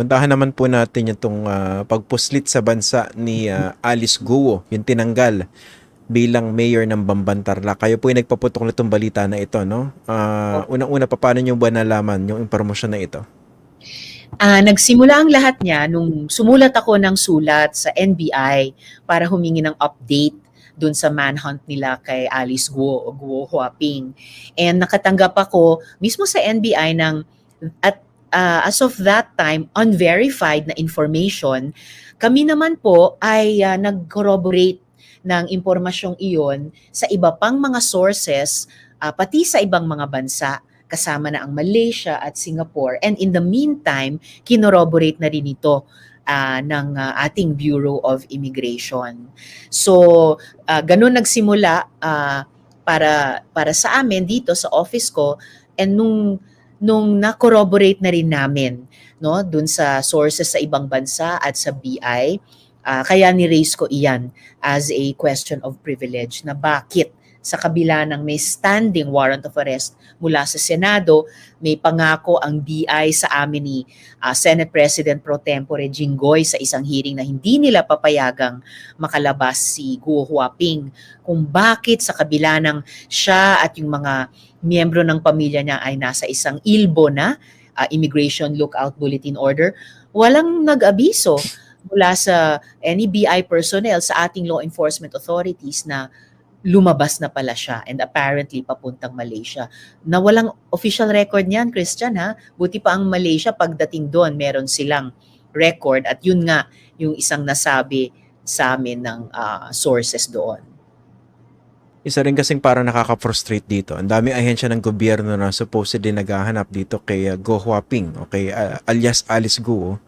puntahan naman po natin itong ah, pagpuslit sa bansa ni ah, Alice Guo, yung tinanggal bilang mayor ng Bambantarla. Kayo po yung nagpaputok nitong balita na ito, no? Ah, unang-una, pa, paano nyo ba nalaman yung impormasyon na ito? Ah, nagsimula ang lahat niya nung sumulat ako ng sulat sa NBI para humingi ng update dun sa manhunt nila kay Alice Guo o Guo Huaping. And nakatanggap ako mismo sa NBI ng at ah, as of that time unverified na information. Kami naman po ay ah, nag-corroborate ng impormasyong iyon sa iba pang mga sources ah, pati sa ibang mga bansa kasama na ang Malaysia at Singapore. And in the meantime, kinorroborate na rin ito ah, ng ah, ating Bureau of Immigration. So, ah, ganun nagsimula ah, para para sa amin dito sa office ko and nung nung na-corroborate na rin namin no dun sa sources sa ibang bansa at sa BI ah, kaya ni-raise ko iyan as a question of privilege na bakit sa kabila ng may standing warrant of arrest mula sa Senado, may pangako ang BI sa amin ni ah, Senate President Pro Tempore Jinggoy sa isang hearing na hindi nila papayagang makalabas si Guo Huaping kung bakit sa kabila ng siya at yung mga miyembro ng pamilya niya ay nasa isang ilbo na ah, Immigration Lookout Bulletin Order, walang nag-abiso mula sa any BI personnel sa ating law enforcement authorities na lumabas na pala siya and apparently papuntang Malaysia. Na walang official record niyan, Christian ha. Buti pa ang Malaysia pagdating doon, meron silang record at yun nga yung isang nasabi sa amin ng ah, sources doon. Isa rin kasing parang nakaka-frustrate dito. Ang daming ahensya ng gobyerno na supposedly naghahanap dito kay uh, Go Huaping o kay uh, alias Alice Guo.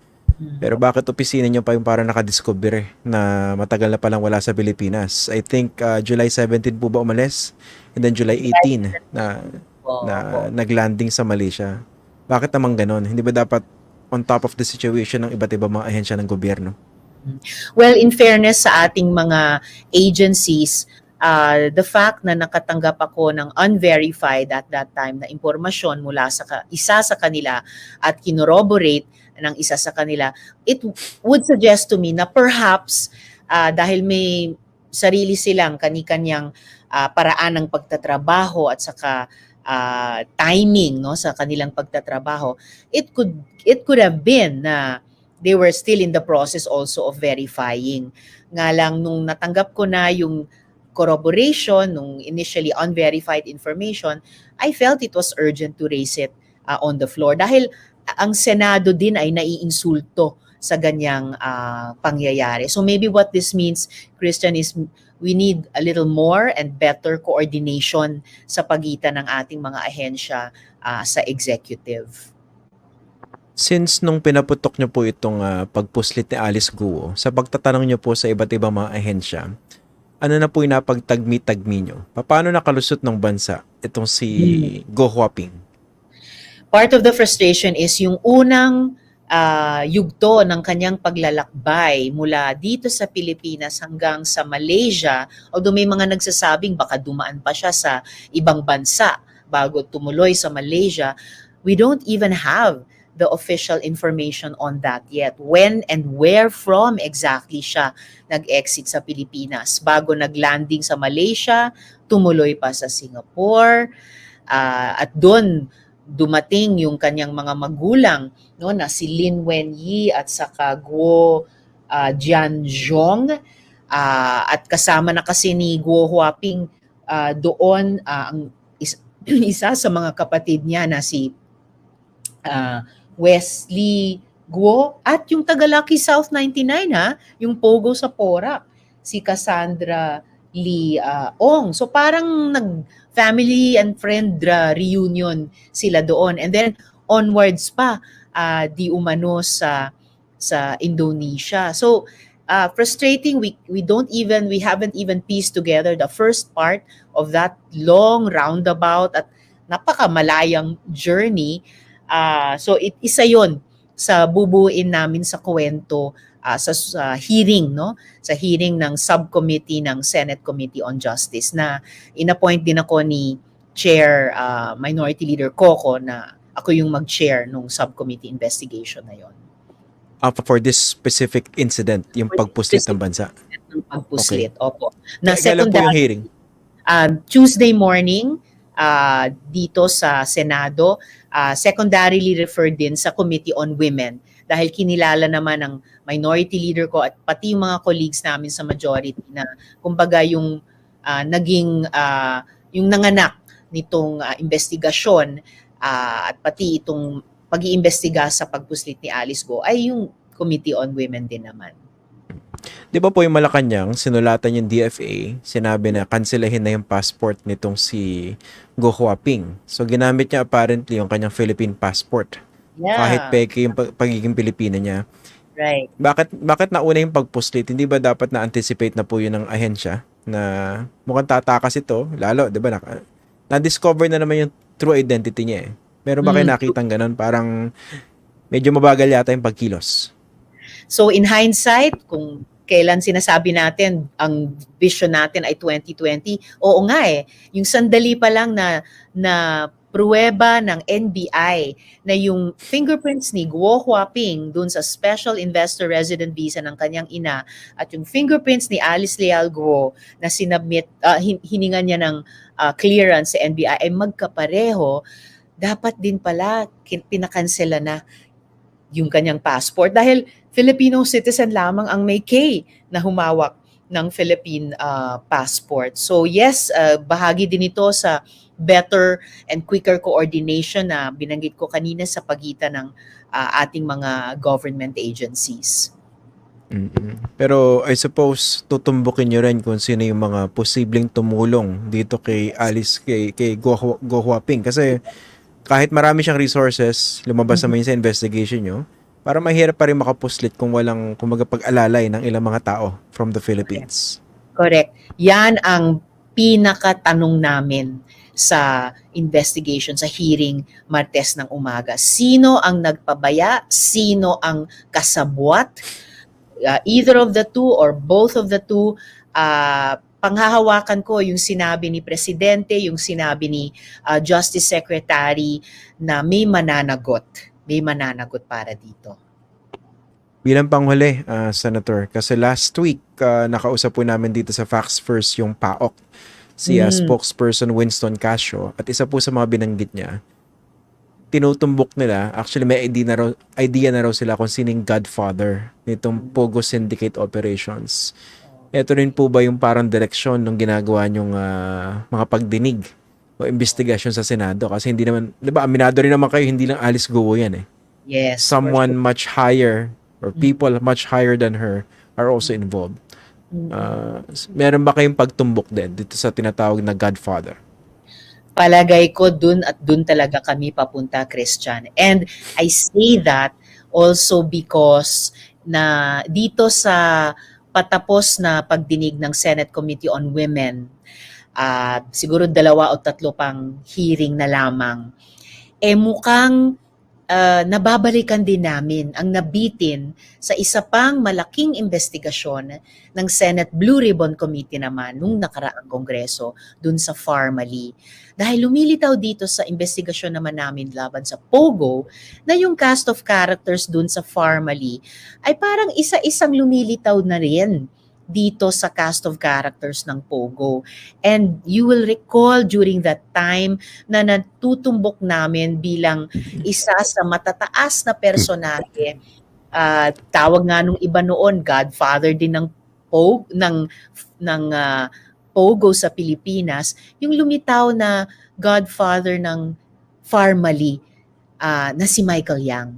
Pero bakit opisina nyo pa yung parang nakadiscover eh, na matagal na palang wala sa Pilipinas? I think uh, July 17 po ba umalis? And then July 18 na, na naglanding sa Malaysia. Bakit naman ganon? Hindi ba dapat on top of the situation ng iba't ibang mga ahensya ng gobyerno? Well, in fairness sa ating mga agencies, uh, the fact na nakatanggap ako ng unverified at that time na impormasyon mula sa ka- isa sa kanila at kinorroborate ng isa sa kanila, it would suggest to me na perhaps uh, dahil may sarili silang kani-kanyang uh, paraan ng pagtatrabaho at saka uh, timing no sa kanilang pagtatrabaho, it could it could have been na they were still in the process also of verifying. Nga lang nung natanggap ko na yung corroboration, nung initially unverified information, I felt it was urgent to raise it uh, on the floor. Dahil ang Senado din ay naiinsulto sa ganyang uh, pangyayari. So maybe what this means, Christian, is we need a little more and better coordination sa pagitan ng ating mga ahensya uh, sa executive. Since nung pinaputok nyo po itong ah, pagpuslit ni Alice Guo, sa pagtatanong nyo po sa iba't ibang mga ahensya, ano na po yung napagtagmi-tagmi nyo? Paano nakalusot ng bansa itong si Go Huaping? part of the frustration is yung unang ah, yugto ng kanyang paglalakbay mula dito sa Pilipinas hanggang sa Malaysia, although may mga nagsasabing baka dumaan pa siya sa ibang bansa bago tumuloy sa Malaysia, we don't even have the official information on that yet. When and where from exactly siya nag-exit sa Pilipinas bago naglanding sa Malaysia, tumuloy pa sa Singapore, ah, at doon dumating yung kanyang mga magulang no na si Lin Wenyi at saka Guo uh, Jianzhong Ah, at kasama na kasi ni Guo Huaping ah, doon ah, ang is- isa sa mga kapatid niya na si ah, Wesley Guo at yung taga Lucky South 99 ha yung pogo sa Porac si Cassandra Lee ah, Ong so parang nag family and friend uh, reunion sila doon. And then onwards pa uh, di umano sa sa Indonesia. So uh, frustrating we we don't even we haven't even pieced together the first part of that long roundabout at napakamalayang journey. Uh, so it isa 'yon sa bubuin namin sa kwento uh, sa, sa hearing no sa hearing ng subcommittee ng Senate Committee on Justice na inappoint din ako ni Chair uh, Minority Leader Coco na ako yung mag-chair nung subcommittee investigation na yon. Ah, for this specific incident, yung For pagpuslit ng bansa. ng pagpuslit. Opo. Na Kailan po yung hearing? um, Tuesday morning uh, dito sa Senado, uh, secondarily referred din sa Committee on Women dahil kinilala naman ng minority leader ko at pati yung mga colleagues namin sa majority na kumbaga yung uh, naging uh, yung nanganak nitong uh, investigasyon uh, at pati itong pag-iimbestiga sa pagpuslit ni Alice Go ay yung Committee on Women din naman. Di ba po yung Malacanang, sinulatan yung DFA, sinabi na kanselahin na yung passport nitong si Go Huaping. So ginamit niya apparently yung kanyang Philippine passport. Yeah, Kahit peke yung pag- pagiging Pilipina niya. right. Bakit bakit nauna yung pagpuslit? Hindi ba dapat na-anticipate na po yun ng ahensya na mukhang tatakas ito, lalo, 'di ba? Na, na-discover na naman yung true identity niya eh. Meron ba kayo Mm. nakitang ganun? Parang medyo mabagal yata yung pagkilos. So in hindsight, kung kailan sinasabi natin ang vision natin ay 2020, oo nga eh. Yung sandali pa lang na na pruweba ng NBI na yung fingerprints ni Guo Huaping dun sa Special Investor Resident Visa ng kanyang ina at yung fingerprints ni Alice Leal Guo na sinubmit, ah, hin- hiningan niya ng ah, clearance sa NBI ay magkapareho, dapat din pala pinakansela na yung kanyang passport dahil Filipino citizen lamang ang may K na humawak ng Philippine uh, passport. So yes, uh, bahagi din ito sa better and quicker coordination na binanggit ko kanina sa pagitan ng uh, ating mga government agencies. mm Pero I suppose tutumbukin nyo rin kung sino yung mga posibleng tumulong dito kay Alice, kay, kay Go, Hu- Go Huaping. Kasi kahit marami siyang resources, lumabas naman sa investigation nyo, para mahirap pa rin makapuslit kung walang kumaga pag-alalay ng ilang mga tao from the Philippines. Correct. Yan ang pinakatanong namin sa investigation, sa hearing Martes ng umaga. Sino ang nagpabaya? Sino ang kasabwat? Uh, either of the two or both of the two, uh, panghahawakan ko yung sinabi ni Presidente, yung sinabi ni uh, Justice Secretary na may mananagot. May mananagot para dito. Bilang panghuli, ah, Senator, kasi last week, ah, nakausap po namin dito sa Facts First yung PAOK, si ah, Mm. spokesperson Winston Casio, at isa po sa mga binanggit niya, tinutumbok nila, actually may idea na raw, idea na raw sila kung sining godfather nitong Pogo Syndicate Operations. Ito rin po ba yung parang direksyon ng ginagawa nyong ah, mga pagdinig o investigasyon sa Senado? Kasi hindi naman, di ba, aminado rin naman kayo, hindi lang Alice Guo yan eh Yes. someone much higher or Mm. people much higher than her are also involved. sure. Uh, meron ba kayong pagtumbok din dito sa tinatawag na Godfather? palagay ko dun at dun talaga kami papunta, Christian. And I say that also because na dito sa patapos na pagdinig ng Senate Committee on Women, at siguro dalawa o tatlo pang hearing na lamang, eh mukhang ah, nababalikan din namin ang nabitin sa isa pang malaking investigasyon ng Senate Blue Ribbon Committee naman nung nakaraang kongreso dun sa Farmally. Dahil lumilitaw dito sa investigasyon naman namin laban sa Pogo na yung cast of characters dun sa Farmally ay parang isa-isang lumilitaw na rin dito sa cast of characters ng Pogo. And you will recall during that time na natutumbok namin bilang isa sa matataas na personahe. Ah, tawag nga nung iba noon, Godfather din ng Pogo, ng, ng ah, Pogo sa Pilipinas, yung lumitaw na godfather ng Farmally ah, na si Michael Yang,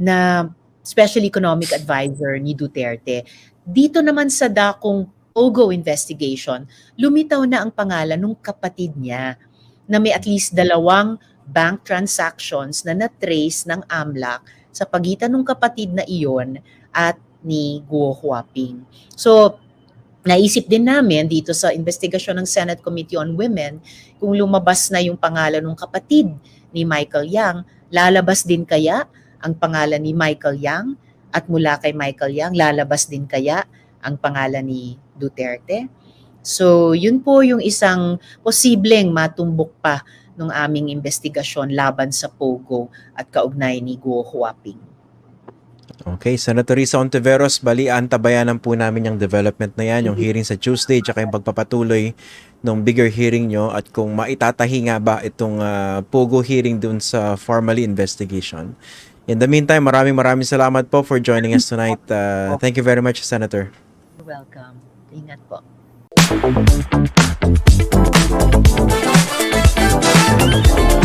na special economic advisor ni Duterte. Dito naman sa dakong Pogo investigation, lumitaw na ang pangalan ng kapatid niya na may at least dalawang bank transactions na na-trace ng AMLAC sa pagitan ng kapatid na iyon at ni Guo Huaping. So, naisip din namin dito sa investigasyon ng Senate Committee on Women kung lumabas na yung pangalan ng kapatid ni Michael Yang, lalabas din kaya ang pangalan ni Michael Yang at mula kay Michael Yang, lalabas din kaya ang pangalan ni Duterte? So, yun po yung isang posibleng matumbok pa ng aming investigasyon laban sa Pogo at kaugnay ni Guo Huaping. Okay, Senator Risa Ontiveros, bali antabayanan po namin yung development na yan, yung hearing sa Tuesday, tsaka yung pagpapatuloy ng bigger hearing nyo at kung maitatahi nga ba itong ah, POGO hearing dun sa formally investigation. In the meantime, maraming maraming salamat po for joining us tonight. Uh, thank you very much, Senator. You're welcome. Ingat po. Thank you.